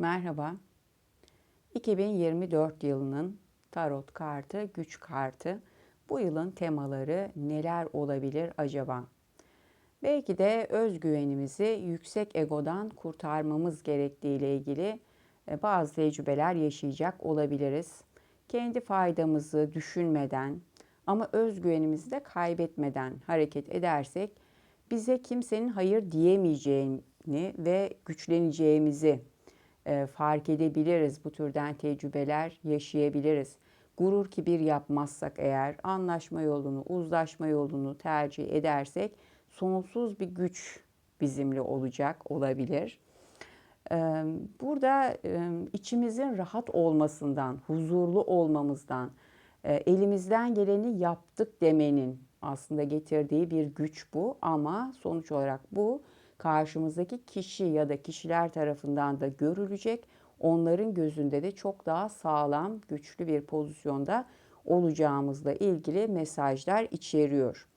Merhaba. 2024 yılının tarot kartı, güç kartı. Bu yılın temaları neler olabilir acaba? Belki de özgüvenimizi yüksek egodan kurtarmamız gerektiği ile ilgili e, bazı tecrübeler yaşayacak olabiliriz. Kendi faydamızı düşünmeden ama özgüvenimizi de kaybetmeden hareket edersek bize kimsenin hayır diyemeyeceğini ve güçleneceğimizi e, fark edebiliriz. Bu türden tecrübeler yaşayabiliriz. Gurur kibir yapmazsak eğer anlaşma yolunu, uzlaşma yolunu tercih edersek sonsuz bir güç bizimle olacak olabilir. E, Burada e, içimizin rahat olmasından, huzurlu olmamızdan, elimizden geleni yaptık demenin aslında getirdiği bir güç bu ama sonuç olarak bu karşımızdaki kişi ya da kişiler tarafından da görülecek. Onların gözünde de çok daha sağlam, güçlü bir pozisyonda olacağımızla ilgili mesajlar içeriyor.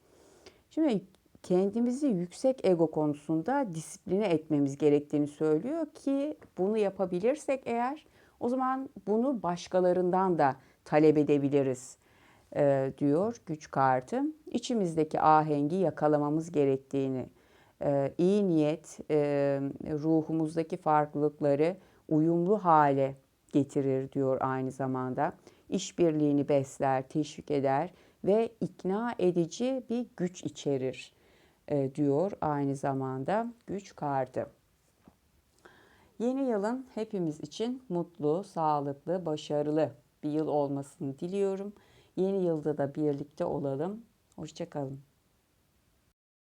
Şimdi kendimizi yüksek ego konusunda disipline etmemiz gerektiğini söylüyor ki bunu yapabilirsek eğer o zaman bunu başkalarından da talep edebiliriz e, diyor güç kartı. İçimizdeki ahengi yakalamamız gerektiğini, iyi niyet e, ruhumuzdaki farklılıkları uyumlu hale getirir diyor aynı zamanda. İşbirliğini besler, teşvik eder ve ikna edici bir güç içerir e, diyor aynı zamanda güç kartı. Yeni yılın hepimiz için mutlu, sağlıklı, başarılı bir yıl olmasını diliyorum. Yeni yılda da birlikte olalım. Hoşçakalın.